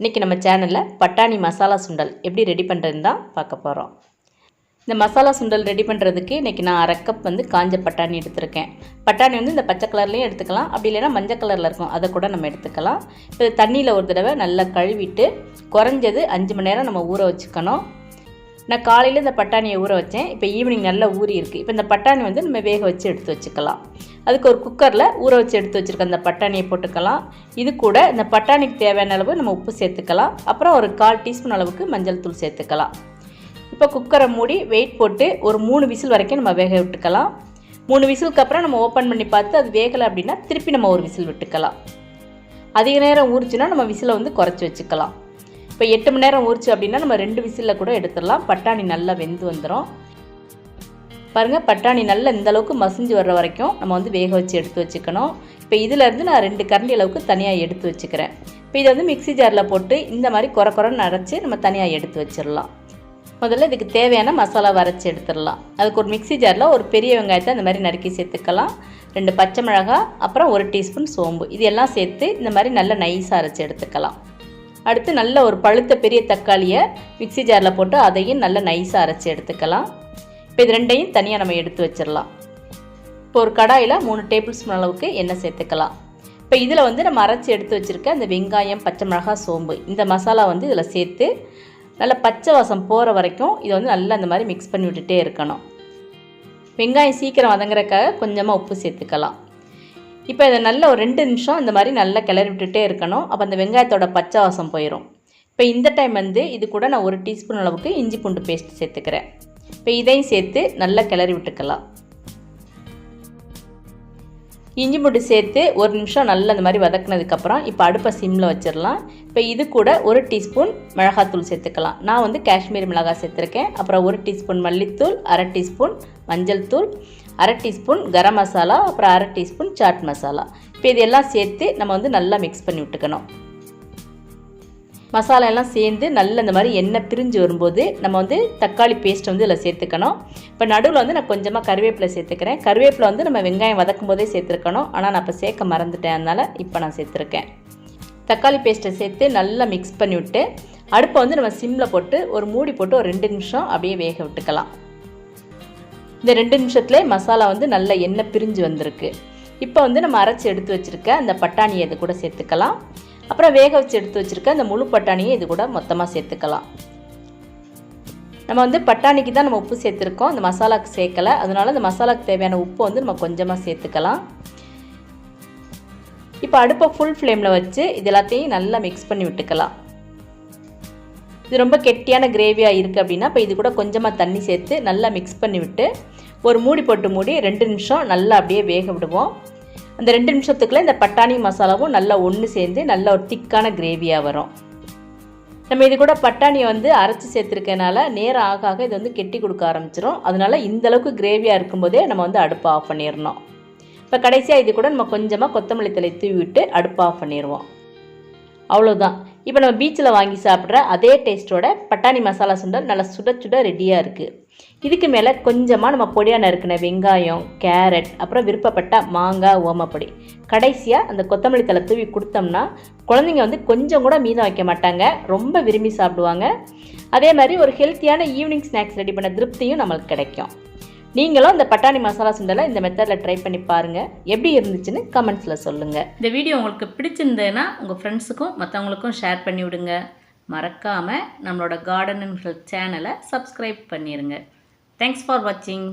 இன்றைக்கி நம்ம சேனலில் பட்டாணி மசாலா சுண்டல் எப்படி ரெடி பண்ணுறதுன்னு தான் பார்க்க போகிறோம் இந்த மசாலா சுண்டல் ரெடி பண்ணுறதுக்கு இன்றைக்கி நான் அரை கப் வந்து காஞ்ச பட்டாணி எடுத்திருக்கேன். பட்டாணி வந்து இந்த பச்சை கலர்லேயும் எடுத்துக்கலாம். அப்படி இல்லைன்னா மஞ்சள் கலரில் இருக்கும். அதை கூட நம்ம எடுத்துக்கலாம். இப்போ தண்ணியில் ஒரு தடவை நல்லா கழுவிட்டு குறைஞ்சது அஞ்சு மணி நேரம் நம்ம ஊற வச்சுக்கணும். நான் காலையில் இந்த பட்டாணியை ஊற வச்சேன். இப்போ ஈவினிங் நல்லா ஊறி இருக்குது இப்போ இந்த பட்டாணி வந்து நம்ம வேக வச்சு எடுத்து வச்சுக்கலாம். அதுக்கு ஒரு குக்கரில் ஊற வச்சு எடுத்து வச்சுருக்க அந்த பட்டாணியை போட்டுக்கலாம். இது கூட இந்த பட்டாணிக்கு தேவையான அளவு நம்ம உப்பு சேர்த்துக்கலாம். அப்புறம் ஒரு கால் டீஸ்பூன் அளவுக்கு மஞ்சள் தூள் சேர்த்துக்கலாம். இப்போ குக்கரை மூடி வெயிட் போட்டு ஒரு மூணு விசில் வரைக்கும் நம்ம வேக விட்டுக்கலாம். மூணு விசிலுக்கு அப்புறம் நம்ம ஓப்பன் பண்ணி பார்த்து அது வேகலை அப்படின்னா திருப்பி நம்ம ஒரு விசில் விட்டுக்கலாம். அதிக நேரம் ஊறிச்சுன்னா நம்ம விசிலை வந்து குறைச்சி வச்சுக்கலாம். இப்போ எட்டு மணி நேரம் ஊறிச்சு அப்படின்னா நம்ம ரெண்டு விசிலில் கூட எடுத்துடலாம். பட்டாணி நல்லா வெந்து வந்துடும் பாருங்கள் பட்டாணி நல்லா இந்த அளவுக்கு மசிஞ்சு வர்ற வரைக்கும் நம்ம வந்து வேக வச்சு எடுத்து வச்சுக்கணும். இப்போ இதிலேருந்து நான் ரெண்டு கரண்டி அளவுக்கு தனியாக எடுத்து வச்சுக்கிறேன். இப்போ இதை வந்து மிக்சி ஜாரில் போட்டு இந்த மாதிரி குறை குறைன்னு அரைச்சி நம்ம தனியாக எடுத்து வச்சிடலாம். முதல்ல இதுக்கு தேவையான மசாலா வரைச்சி எடுத்துடலாம். அதுக்கு ஒரு மிக்சி ஜாரில் ஒரு பெரிய வெங்காயத்தை அந்த மாதிரி நறுக்கி சேர்த்துக்கலாம். ரெண்டு பச்சை மிளகாய் அப்புறம் ஒரு டீஸ்பூன் சோம்பு. இது எல்லாம் சேர்த்து இந்த மாதிரி நல்லா நைஸாக அரைச்சி எடுத்துக்கலாம். அடுத்து நல்ல ஒரு பழுத்த பெரிய தக்காளியை மிக்சி ஜாரில் போட்டு அதையும் நல்லா நைஸாக அரைச்சி எடுத்துக்கலாம். இப்போ இது ரெண்டையும் தனியாக நம்ம எடுத்து வச்சிடலாம். இப்போ ஒரு கடாயில் மூணு டேபிள் ஸ்பூன் அளவுக்கு எண்ணெய் சேர்த்துக்கலாம். இப்போ இதில் வந்து நம்ம அரைச்சி எடுத்து வச்சுருக்க அந்த வெங்காயம் பச்சை மிளகாய் சோம்பு இந்த மசாலா வந்து இதில் சேர்த்து நல்லா பச்சை வாசம் போகிற வரைக்கும் இதை வந்து நல்லா இந்த மாதிரி மிக்ஸ் பண்ணி விட்டுட்டே இருக்கணும். வெங்காயம் சீக்கிரம் வதங்குறக்காக கொஞ்சமாக உப்பு சேர்த்துக்கலாம். இப்போ இதை நல்ல ஒரு ரெண்டு நிமிஷம் இந்த மாதிரி நல்லா கிளறி விட்டுட்டே இருக்கணும். அப்போ அந்த வெங்காயத்தோட பச்சை வாசம் போயிடும் இப்போ இந்த டைம் வந்து இது கூட நான் ஒரு டீஸ்பூன் அளவுக்கு இஞ்சி பூண்டு பேஸ்ட் சேர்த்துக்கிறேன். இப்போ இதையும் சேர்த்து நல்லா கிளறி விட்டுக்கலாம். இஞ்சி பூண்டு சேர்த்து ஒரு நிமிஷம் நல்லா இந்த மாதிரி வதக்குனதுக்கப்புறம் இப்போ அடுப்பை சிம்மில் வச்சிடலாம். இப்போ இது கூட ஒரு டீஸ்பூன் மிளகாத்தூள் சேர்த்துக்கலாம். நான் வந்து காஷ்மீரி மிளகாய் சேர்த்துருக்கேன். அப்புறம் ஒரு டீஸ்பூன் மல்லித்தூள் அரை டீஸ்பூன் மஞ்சள் தூள் அரை டீஸ்பூன் கரம் மசாலா அப்புறம் அரை டீஸ்பூன் சாட் மசாலா. இப்போ இதெல்லாம் சேர்த்து நம்ம வந்து நல்லா மிக்ஸ் பண்ணி விட்டுக்கணும். மசாலா எல்லாம் சேர்ந்து நல்ல இந்த மாதிரி எண்ணெய் பிரிஞ்சு வரும்போது நம்ம வந்து தக்காளி பேஸ்ட் வந்து இதில் சேர்த்துக்கணும். இப்போ நடுவில் வந்து நான் கொஞ்சமாக கருவேப்பிலை சேர்த்துக்கிறேன். கருவேப்பிலை வந்து நம்ம வெங்காயம் வதக்கும் போதே சேர்த்துருக்கணும். ஆனால் நான் இப்போ சேர்க்க மறந்துட்டேன். அதனால் இப்போ நான் சேர்த்துருக்கேன். தக்காளி பேஸ்ட்டை சேர்த்து நல்லா மிக்ஸ் பண்ணி விட்டு அடுப்பை வந்து நம்ம சிம்மில் போட்டு ஒரு மூடி போட்டு ஒரு ரெண்டு நிமிஷம் அப்படியே வேக விட்டுக்கலாம். இந்த ரெண்டு நிமிஷத்துலேயே மசாலா வந்து நல்ல எண்ணெய் பிரிஞ்சு வந்திருக்கு. இப்போ வந்து நம்ம அரைச்சி எடுத்து வச்சுருக்க அந்த பட்டாணியை இது கூட சேர்த்துக்கலாம். அப்புறம் வேக வச்சு எடுத்து வச்சுருக்க அந்த முழு பட்டாணியை இது கூட மொத்தமாக சேர்த்துக்கலாம். நம்ம வந்து பட்டாணிக்கு தான் நம்ம உப்பு சேர்த்துருக்கோம். அந்த மசாலாவுக்கு சேர்க்கலை. அதனால அந்த மசாலாவுக்கு தேவையான உப்பு வந்து நம்ம கொஞ்சமாக சேர்த்துக்கலாம். இப்போ அடுப்பை ஃபுல் ஃப்ளேமில் வச்சு இது எல்லாத்தையும் நல்லா மிக்ஸ் பண்ணி விட்டுக்கலாம். இது ரொம்ப கெட்டியான கிரேவியாக இருக்குது அப்படின்னா இப்போ இது கூட கொஞ்சமாக தண்ணி சேர்த்து நல்லா மிக்ஸ் பண்ணி விட்டு ஒரு மூடி போட்டு மூடி ரெண்டு நிமிஷம் நல்லா அப்படியே வேக விடுவோம். அந்த ரெண்டு நிமிஷத்துக்குள்ளே இந்த பட்டாணி மசாலாவும் நல்லா ஒன்று சேர்ந்து நல்ல ஒரு திக்கான கிரேவியாக வரும். நம்ம இது கூட பட்டாணியை வந்து அரைச்சி சேர்த்துருக்கனால நேரம் ஆக ஆக இது வந்து கெட்டி கொடுக்க ஆரம்பிச்சிடும் அதனால இந்த அளவுக்கு கிரேவியாக இருக்கும்போதே நம்ம வந்து அடுப்பை ஆஃப் பண்ணிடணும் இப்போ கடைசியாக இது கூட நம்ம கொஞ்சமாக கொத்தமல்லி தலை தூவி விட்டு அடுப்பை ஆஃப் பண்ணிடுவோம் அவ்வளோதான் இப்போ நம்ம பீச்சில் வாங்கி சாப்பிட்ற அதே டேஸ்ட்டோட பட்டாணி மசாலா சுண்டல் நல்லா சுட சுட ரெடியாக இருக்குது இதுக்கு மேலே கொஞ்சமாக நம்ம பொடியாக நறுக்கின வெங்காயம் கேரட் அப்புறம் விருப்பப்பட்ட மாங்காய் ஓமப்பொடி கடைசியாக அந்த கொத்தமல்லி தலை தூவி கொடுத்தோம்னா குழந்தைங்க வந்து கொஞ்சம் கூட மீதம் வைக்க மாட்டாங்க. ரொம்ப விரும்பி சாப்பிடுவாங்க. அதே மாதிரி ஒரு ஹெல்த்தியான ஈவினிங் ஸ்நாக்ஸ் ரெடி பண்ண திருப்தியும் நம்மளுக்கு கிடைக்கும். நீங்களும் இந்த பட்டாணி மசாலா சுண்டலை இந்த மெத்தடில் ட்ரை பண்ணி பாருங்கள் எப்படி இருந்துச்சுன்னு கமெண்ட்ஸில் சொல்லுங்கள் இந்த வீடியோ உங்களுக்கு பிடிச்சிருந்ததுன்னா உங்கள் ஃப்ரெண்ட்ஸுக்கும் மற்றவங்களுக்கும் ஷேர் பண்ணி விடுங்க. மறக்காமல் நம்மளோட கார்டன் அண்ட் ஹெல்த் சேனலை சப்ஸ்கிரைப் பண்ணிடுங்க தேங்க்ஸ் ஃபார் வாட்சிங்